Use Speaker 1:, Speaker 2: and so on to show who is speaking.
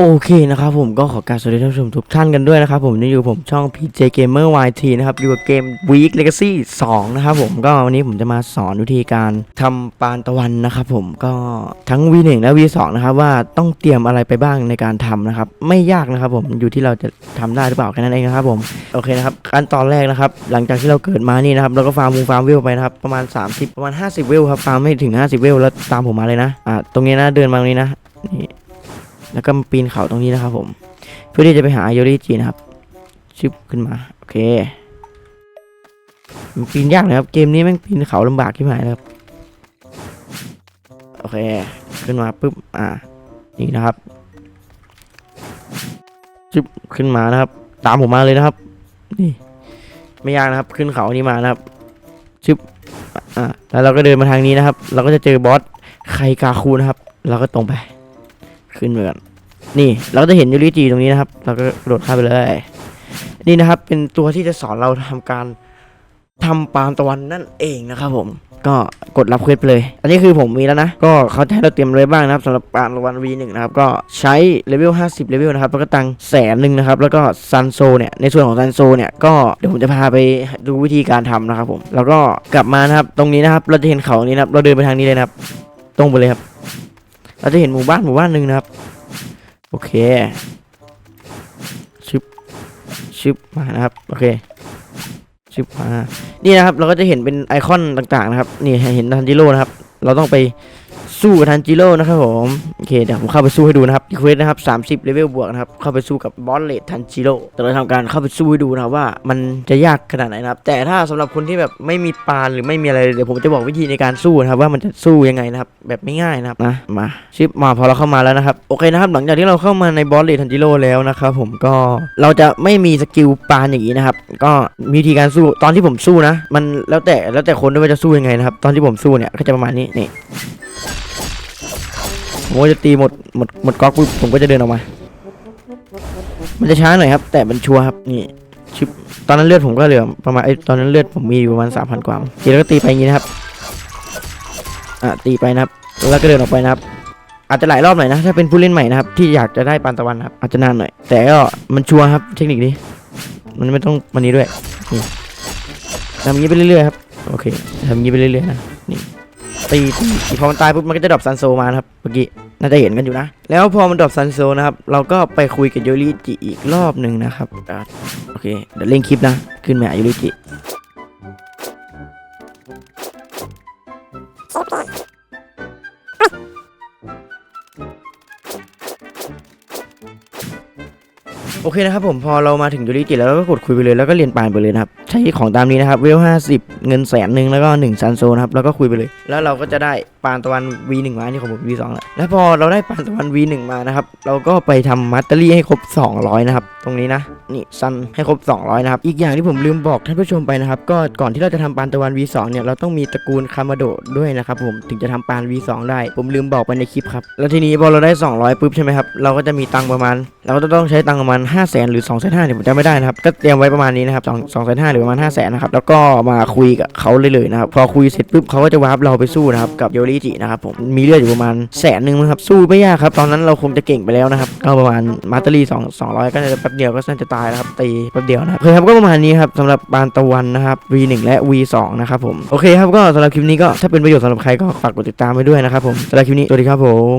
Speaker 1: โอเคนะครับผมก็ขอกรารสวัสดีท่านผู้ชมทุกท่านกันด้วยนะครับผมนี่อยู่ผมช่อง PJ Gamer YT นะครับอยู่กับเกม Week Legacy 2 นะครับผมก็วันนี้ผมจะมาสอนวิธีการทำปานตะวันนะครับผมก็ทั้ง V1 และ V2 นะครับว่าต้องเตรียมอะไรไปบ้างในการทำนะครับไม่ยากนะครับผมอยู่ที่เราจะทำได้หรือเปล่าแค่นั้นเองนะครับผมโอเคนะครับขั้นตอนแรกนะครับหลังจากที่เราเกิดมานี่นะครับเราก็ฟาร์มวงฟาร์มวิวไปนะครับประมาณ 30 ประมาณ 50 วิวครับฟาร์มไม่ถึง 50 วิวแล้วตามผมมาเลยนะอ่าตรงนี้นะเดินมาตรงนี้นะนี่ แล้วก็ปีนเขาตรงนี้นะครับผม เพื่อที่จะไปหาโยริจีนะครับชึบขึ้นมา โอเค มันปีนยากเลยครับ เกมนี้แม่งปีนเขาลำบากที่หมายเลยครับ โอเค ขึ้นมาปุ๊บ อ่า นี่นะครับชึบขึ้นมานะครับ ตามผมมาเลยนะครับ นี่ ไม่ยากนะครับ ขึ้นเขานี้มานะครับชึบอ่าแล้วเราก็เดินมาทางนี้นะครับ เราก็จะเจอบอสไคกาคูนะครับ เราก็ตรงไป ขึ้นไปก่อนนี่เราก็จะเห็นยูริจีตรงนี้นะครับ เราก็กระโดดข้ามไปเลย นี่นะครับ เป็นตัวที่จะสอนเราทำการทำปาล์มตะวันนั่นเองนะครับผมก็กดรับเควสไปเลย อันนี้คือผมมีแล้วนะ ก็เขาจะให้เราเตรียมอะไรบ้างนะครับสำหรับปาล์มตะวัน V1 นะครับ ก็ใช้เลเวล 50 เลเวลนะครับ แล้วก็ตังแสนหนึ่งนะครับ แล้วก็ซันโซเนี่ย ในส่วนของซันโซเนี่ย ก็เดี๋ยวผมจะพาไปดูวิธีการทำนะครับผม แล้วก็กลับมานะครับ ตรงนี้นะครับ เราจะเห็นเขานี้นะครับ เราเดินไปทางนี้เลยนะครับ ตรงไปเลยครับ เราจะเห็นหมู่บ้านหมู่บ้านหนึ่งนะครับ โอเคชึบชึบมานะครับ โอเคชึบมา นี่นะครับ เราก็จะเห็นเป็นไอคอนต่างๆนะครับ นี่เห็นทันจิโร่นะครับ เราต้องไป สู้กับทันจิโร่นะครับผมโอเคเดี๋ยวผมเข้าไปสู้ให้ดูนะครับรีเควสนะครับ 30เลเวลบวกนะครับเข้าไปสู้กับบอสเลดทันจิโร่แต่เราทำการเข้าไปสู้ให้ดูนะครับว่ามันจะยากขนาดไหนนะครับแต่ถ้าสำหรับคนที่แบบไม่มีปานหรือไม่มีอะไรเดี๋ยวผมจะบอกวิธีในการสู้นะครับว่ามันจะสู้ยังไงนะครับแบบไม่ง่ายนะครับนะมาชิปมาพอเราเข้ามาแล้วนะครับโอเคนะครับหลังจากที่เราเข้ามาในบอสเลดทันจิโร่แล้วนะครับผมก็เราจะไม่มีสกิลปานอย่างนี้นะครับก็วิธีการสู้ตอนที่ผมสู้นะ มันแล้วแต่แล้วแต่คนด้วยว่าจะสู้ยังไงนะครับตอนที่ผมสู้เนี่ยก็จะประมาณนี้นี่ ผมก็จะตีหมดหมดหมดก๊อกปุ๊บผมก็จะเดินออกมา มันจะช้าหน่อยครับ แต่มันชัวร์ครับนี่ชิปตอนนั้นเลือดผมก็เหลือประมาณไอ้ตอนนั้นเลือดผมมีอยู่ประมาณสามพันกว่าทีแล้วก็ตีไปอย่างนี้นะครับอะตีไปนะครับ แล้วก็เดินออกไปนะครับ อาจจะหลายรอบหน่อยนะถ้าเป็นผู้เล่นใหม่นะครับที่อยากจะได้ปานตะวันนะครับอาจจะนานหน่อย แต่ก็มันชัวร์ครับเทคนิคนี้มันไม่ต้องวันนี้ด้วยนี่ทำอย่างนี้ไปเรื่อยๆครับโอเคทำอย่างนี้ไปเรื่อยๆนะนี่ ตีตีพอมันตายปุ๊บมันก็จะดรอปซันโซมานะครับเมื่อกี้น่าจะเห็นกันอยู่นะ แล้วพอมันดรอปซันโซนะครับ เราก็ไปคุยกับโยริจิอีกรอบหนึ่งนะครับโอเคเดี๋ยวเล่นคลิปนะ ขึ้นมาหาโยริจิโอเคนะครับผมพอเรามาถึงยูริจิแล้วก็กดคุยไปเลยแล้วก็เรียนปานไปเลยนะครับใช้ของตามนี้นะครับเวล50เงินแสนหนึ่งแล้วก็1ซันโซนะครับแล้วก็คุยไปเลย แล้วเราก็จะได้ปานตะวัน V1 มานี่ของผม V2 แหละแล้วพอเราได้ปานตะวัน V1 มานะครับเราก็ไปทำมัตเตอรี่ให้ครบ 200 นะครับ ตรงนี้นะนี่ซันให้ครบ 200 นะครับ อีกอย่างที่ผมลืมบอกท่านผู้ชมไปนะครับ ก็ก่อนที่เราจะทำปานตะวัน V2 เนี่ยเราต้องมีตระกูลคามาโดด้วยนะครับผมถึงจะทำปาน V2 ได้ผมลืมบอกไปในคลิปครับแล้วทีนี้พอเราได้ 200ปุ๊บใช่ไหมครับเราก็จะมีตังประมาณ เราก็จะต้องใช้ตังประมาณ5 0 0 0 0 0หรือ2 5 0 0 0เนี่ยผมจำไม่ได้นะครับก็เตรียมไว้ประมาณนี้นะครับ2 2 5 0 0 0หรือประมาณ5 0 0 0 0 0นะครับแล้วก็มาคุยกับเขาเลยเลยนะครับพอคุยเสร็จปุ๊บเขาก็จะวาร์ปเราไปสู้นะครับกับโยริจินะครับผมมีเลือดอยู่ประมาณแสนหนึ่งนะครับสู้ไม่ยากครับตอนนั้นเราคงจะเก่งไปแล้วนะครับก็ประมาณมาตเตอรี่2 200ก็จะแป๊บเดียวก็น่าจะตายแล้วครับตีแป๊บเดียวนะครับโอเคครับก็ประมาณนี้ครับสำหรับบานตะวันนะครับ V1 และ V2 นะครับผมโอเคครับก็สำหรับคลิปนี้ก็ถ้าเป็นประโยชน์สำหรับใครก็ฝากกดติดตามไว้ด้วยนะครับผมสำหรับคลิปนี้สวัสดีครับผม